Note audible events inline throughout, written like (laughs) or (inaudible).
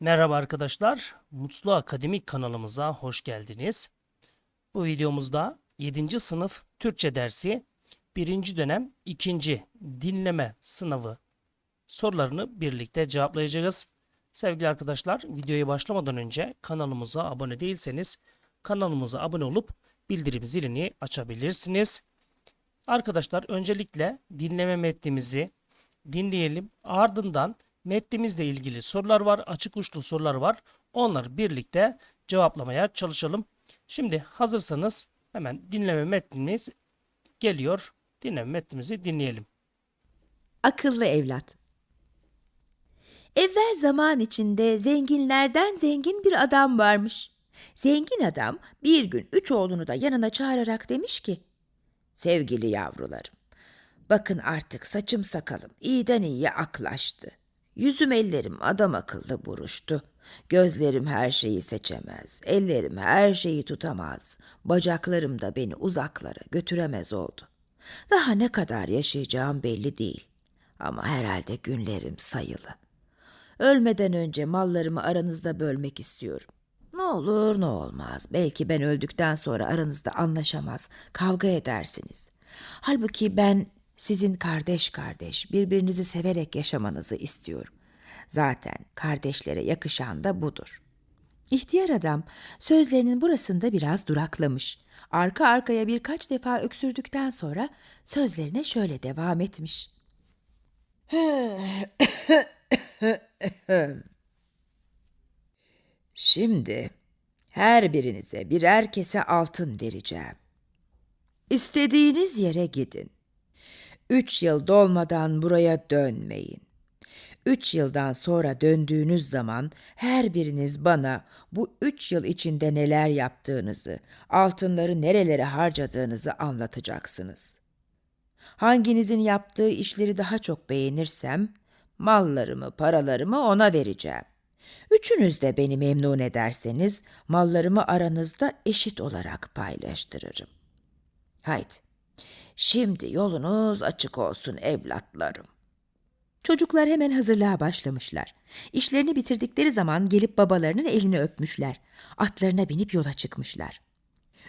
Merhaba arkadaşlar, Mutlu Akademik kanalımıza hoş geldiniz. Bu videomuzda 7. sınıf Türkçe dersi 1. dönem 2. dinleme sınavı sorularını birlikte cevaplayacağız. Sevgili arkadaşlar, videoya başlamadan önce kanalımıza abone değilseniz kanalımıza abone olup bildirim zilini açabilirsiniz. Arkadaşlar öncelikle dinleme metnimizi dinleyelim. Ardından metnimizle ilgili sorular var, açık uçlu sorular var. Onları birlikte cevaplamaya çalışalım. Şimdi hazırsanız hemen dinleme metnimiz geliyor. Dinleme metnimizi dinleyelim. Akıllı evlat. Evvel zaman içinde zenginlerden zengin bir adam varmış. Zengin adam bir gün üç oğlunu da yanına çağırarak demiş ki, Sevgili yavrularım, bakın artık saçım sakalım iyiden iyiye aklaştı. Yüzüm ellerim adam akıllı buruştu. Gözlerim her şeyi seçemez, ellerim her şeyi tutamaz, bacaklarım da beni uzaklara götüremez oldu. Daha ne kadar yaşayacağım belli değil. Ama herhalde günlerim sayılı. Ölmeden önce mallarımı aranızda bölmek istiyorum. Ne olur ne olmaz. Belki ben öldükten sonra aranızda anlaşamaz, kavga edersiniz. Halbuki ben sizin kardeş kardeş, birbirinizi severek yaşamanızı istiyorum. Zaten kardeşlere yakışan da budur. İhtiyar adam sözlerinin burasında biraz duraklamış. Arka arkaya birkaç defa öksürdükten sonra sözlerine şöyle devam etmiş. (laughs) Şimdi her birinize birer kese altın vereceğim. İstediğiniz yere gidin. Üç yıl dolmadan buraya dönmeyin. Üç yıldan sonra döndüğünüz zaman her biriniz bana bu üç yıl içinde neler yaptığınızı, altınları nerelere harcadığınızı anlatacaksınız. Hanginizin yaptığı işleri daha çok beğenirsem, mallarımı, paralarımı ona vereceğim. Üçünüz de beni memnun ederseniz, mallarımı aranızda eşit olarak paylaştırırım. Haydi, şimdi yolunuz açık olsun evlatlarım. Çocuklar hemen hazırlığa başlamışlar. İşlerini bitirdikleri zaman gelip babalarının elini öpmüşler. Atlarına binip yola çıkmışlar.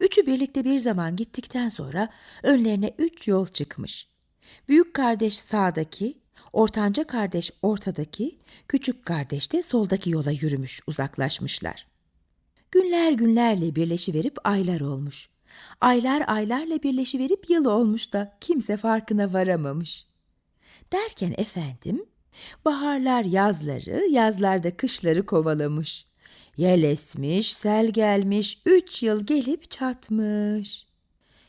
Üçü birlikte bir zaman gittikten sonra önlerine üç yol çıkmış. Büyük kardeş sağdaki, ortanca kardeş ortadaki, küçük kardeş de soldaki yola yürümüş, uzaklaşmışlar. Günler günlerle birleşiverip aylar olmuş. Aylar aylarla birleşiverip yıl olmuş da kimse farkına varamamış. Derken efendim, baharlar yazları, yazlarda kışları kovalamış. Yel esmiş, sel gelmiş, üç yıl gelip çatmış.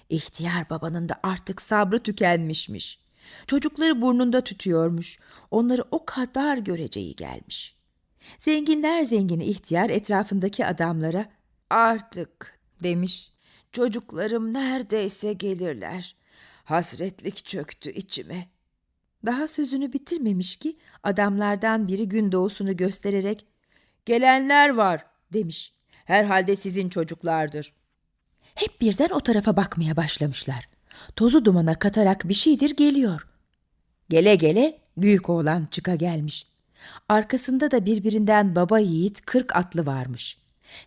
İhtiyar babanın da artık sabrı tükenmişmiş. Çocukları burnunda tütüyormuş. Onları o kadar göreceği gelmiş. Zenginler zengini ihtiyar etrafındaki adamlara artık demiş. Çocuklarım neredeyse gelirler. Hasretlik çöktü içime. Daha sözünü bitirmemiş ki adamlardan biri gün doğusunu göstererek "Gelenler var." demiş. Herhalde sizin çocuklardır. Hep birden o tarafa bakmaya başlamışlar. Tozu dumana katarak bir şeydir geliyor. Gele gele büyük oğlan çıka gelmiş. Arkasında da birbirinden baba yiğit kırk atlı varmış.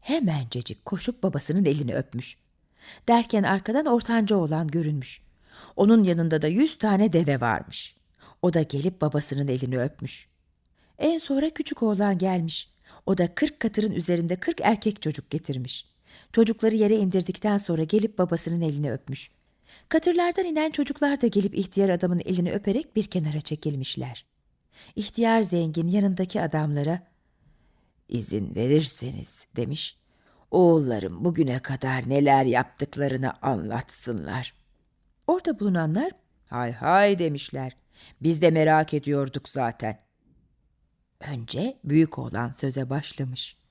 Hemencecik koşup babasının elini öpmüş. Derken arkadan ortanca oğlan görünmüş. Onun yanında da yüz tane deve varmış. O da gelip babasının elini öpmüş. En sonra küçük oğlan gelmiş. O da kırk katırın üzerinde kırk erkek çocuk getirmiş. Çocukları yere indirdikten sonra gelip babasının elini öpmüş. Katırlardan inen çocuklar da gelip ihtiyar adamın elini öperek bir kenara çekilmişler. İhtiyar zengin yanındaki adamlara izin verirseniz demiş. Oğullarım bugüne kadar neler yaptıklarını anlatsınlar. Orada bulunanlar hay hay demişler. Biz de merak ediyorduk zaten. Önce büyük oğlan söze başlamış.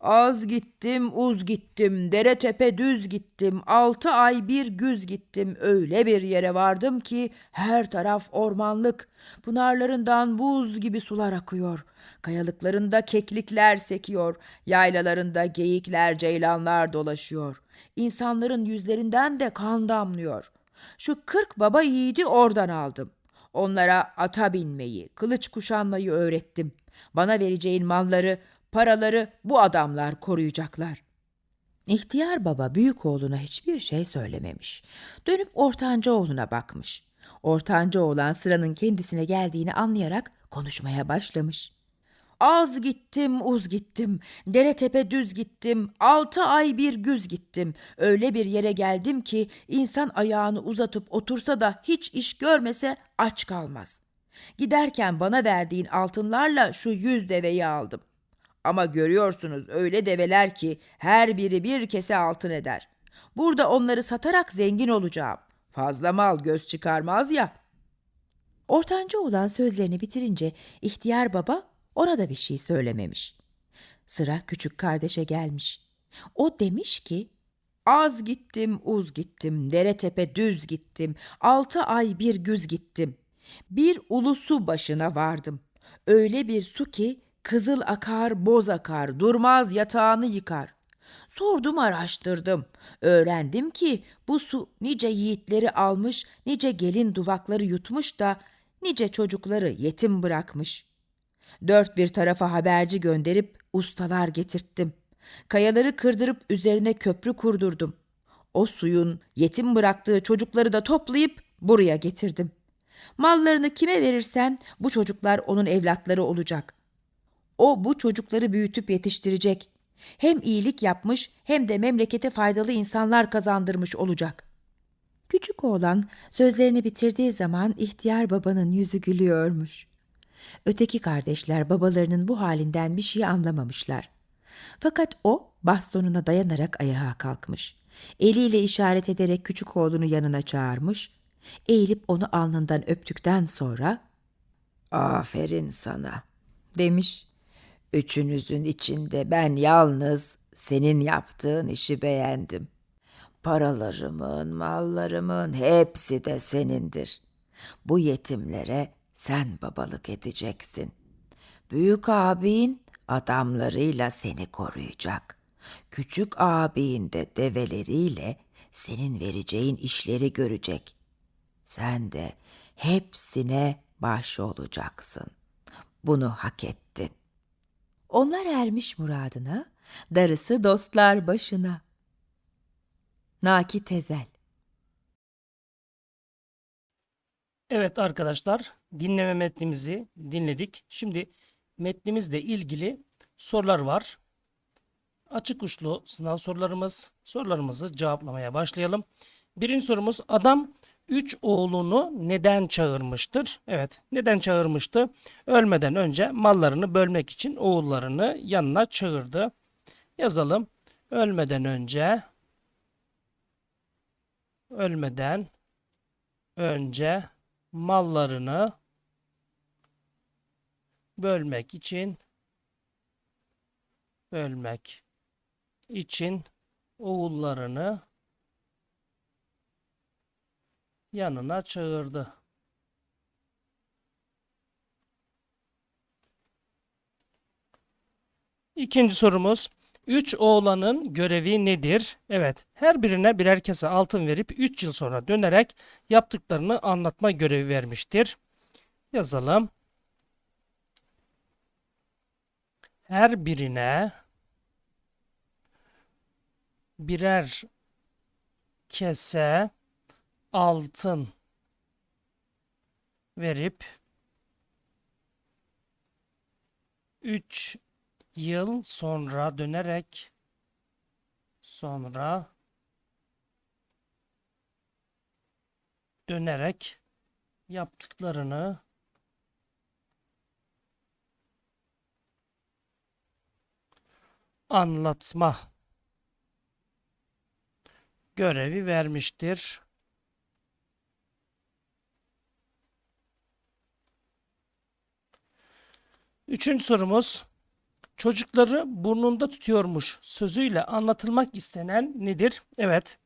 Az gittim, uz gittim, dere tepe düz gittim, altı ay bir güz gittim, öyle bir yere vardım ki her taraf ormanlık, pınarlarından buz gibi sular akıyor, kayalıklarında keklikler sekiyor, yaylalarında geyikler, ceylanlar dolaşıyor, insanların yüzlerinden de kan damlıyor. Şu kırk baba yiğidi oradan aldım. Onlara ata binmeyi, kılıç kuşanmayı öğrettim. Bana vereceğin malları Paraları bu adamlar koruyacaklar. İhtiyar baba büyük oğluna hiçbir şey söylememiş. Dönüp ortanca oğluna bakmış. Ortanca oğlan sıranın kendisine geldiğini anlayarak konuşmaya başlamış. Az gittim, uz gittim, dere tepe düz gittim, altı ay bir güz gittim. Öyle bir yere geldim ki insan ayağını uzatıp otursa da hiç iş görmese aç kalmaz. Giderken bana verdiğin altınlarla şu yüz deveyi aldım. Ama görüyorsunuz öyle develer ki her biri bir kese altın eder. Burada onları satarak zengin olacağım. Fazla mal göz çıkarmaz ya. Ortanca olan sözlerini bitirince ihtiyar baba ona da bir şey söylememiş. Sıra küçük kardeşe gelmiş. O demiş ki, Az gittim, uz gittim, dere tepe düz gittim, altı ay bir güz gittim. Bir ulu su başına vardım. Öyle bir su ki kızıl akar, boz akar, durmaz yatağını yıkar. Sordum araştırdım. Öğrendim ki bu su nice yiğitleri almış, nice gelin duvakları yutmuş da nice çocukları yetim bırakmış. Dört bir tarafa haberci gönderip ustalar getirttim. Kayaları kırdırıp üzerine köprü kurdurdum. O suyun yetim bıraktığı çocukları da toplayıp buraya getirdim. Mallarını kime verirsen bu çocuklar onun evlatları olacak. O bu çocukları büyütüp yetiştirecek. Hem iyilik yapmış hem de memlekete faydalı insanlar kazandırmış olacak. Küçük oğlan sözlerini bitirdiği zaman ihtiyar babanın yüzü gülüyormuş. Öteki kardeşler babalarının bu halinden bir şey anlamamışlar. Fakat o bastonuna dayanarak ayağa kalkmış. Eliyle işaret ederek küçük oğlunu yanına çağırmış. Eğilip onu alnından öptükten sonra "Aferin sana." demiş. Üçünüzün içinde ben yalnız senin yaptığın işi beğendim. Paralarımın, mallarımın hepsi de senindir. Bu yetimlere sen babalık edeceksin. Büyük abin adamlarıyla seni koruyacak. Küçük abin de develeriyle senin vereceğin işleri görecek. Sen de hepsine baş olacaksın. Bunu hak ettin. Onlar ermiş muradına, darısı dostlar başına. Naki Tezel Evet arkadaşlar, dinleme metnimizi dinledik. Şimdi metnimizle ilgili sorular var. Açık uçlu sınav sorularımız. Sorularımızı cevaplamaya başlayalım. Birinci sorumuz adam üç oğlunu neden çağırmıştır? Evet, neden çağırmıştı? Ölmeden önce mallarını bölmek için oğullarını yanına çağırdı. Yazalım. Ölmeden önce ölmeden önce mallarını bölmek için bölmek için oğullarını yanına çağırdı. İkinci sorumuz. Üç oğlanın görevi nedir? Evet, her birine birer kese altın verip 3 yıl sonra dönerek yaptıklarını anlatma görevi vermiştir. Yazalım. Her birine birer kese altın verip 3 yıl sonra dönerek sonra dönerek yaptıklarını anlatma görevi vermiştir. Üçüncü sorumuz çocukları burnunda tutuyormuş sözüyle anlatılmak istenen nedir? Evet.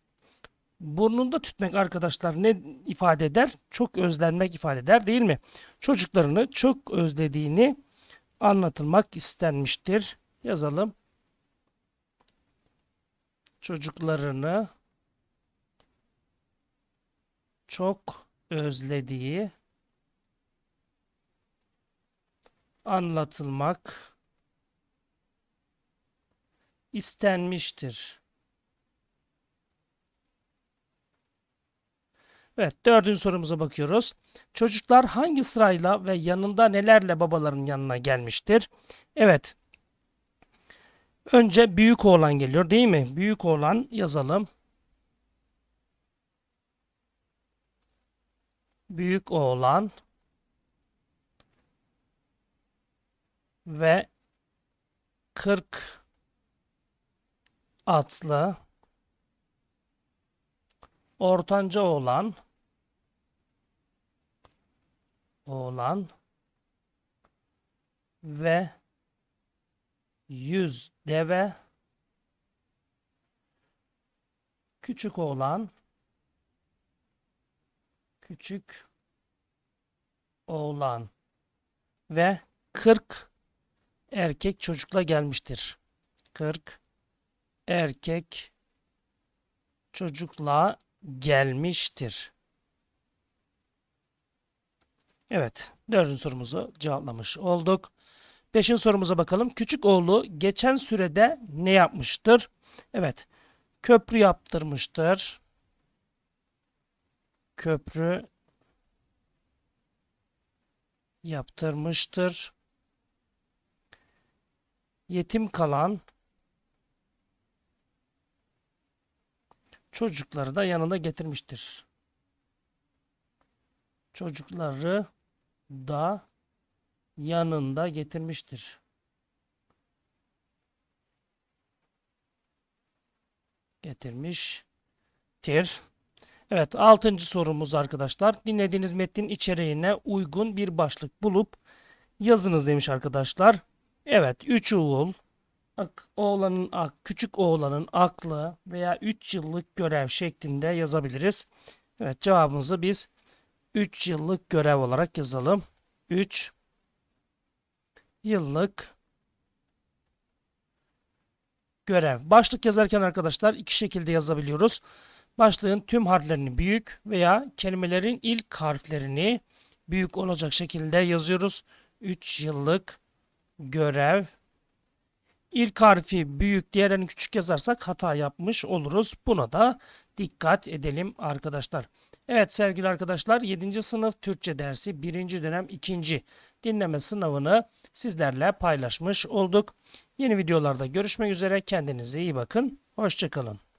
Burnunda tütmek arkadaşlar ne ifade eder? Çok özlenmek ifade eder değil mi? Çocuklarını çok özlediğini anlatılmak istenmiştir. Yazalım. Çocuklarını çok özlediği anlatılmak istenmiştir. Evet, dördüncü sorumuza bakıyoruz. Çocuklar hangi sırayla ve yanında nelerle babaların yanına gelmiştir? Evet. Önce büyük oğlan geliyor değil mi? Büyük oğlan yazalım. Büyük oğlan ve 40 atlı ortanca oğlan oğlan ve 100 deve küçük oğlan küçük oğlan ve 40 erkek çocukla gelmiştir. 40 erkek çocukla gelmiştir. Evet, dördüncü sorumuzu cevaplamış olduk. Beşinci sorumuza bakalım. Küçük oğlu geçen sürede ne yapmıştır? Evet, köprü yaptırmıştır. Köprü yaptırmıştır. Yetim kalan çocukları da yanında getirmiştir. Çocukları da yanında getirmiştir. Getirmiştir. Evet, altıncı sorumuz arkadaşlar. Dinlediğiniz metnin içeriğine uygun bir başlık bulup yazınız demiş arkadaşlar. Evet, üç oğul, ak- oğlanın küçük oğlanın aklı veya 3 yıllık görev şeklinde yazabiliriz. Evet, cevabımızı biz 3 yıllık görev olarak yazalım. 3 yıllık görev. Başlık yazarken arkadaşlar iki şekilde yazabiliyoruz. Başlığın tüm harflerini büyük veya kelimelerin ilk harflerini büyük olacak şekilde yazıyoruz. 3 yıllık görev. İlk harfi büyük, diğerlerini küçük yazarsak hata yapmış oluruz. Buna da dikkat edelim arkadaşlar. Evet sevgili arkadaşlar 7. sınıf Türkçe dersi 1. dönem 2. dinleme sınavını sizlerle paylaşmış olduk. Yeni videolarda görüşmek üzere. Kendinize iyi bakın. Hoşçakalın.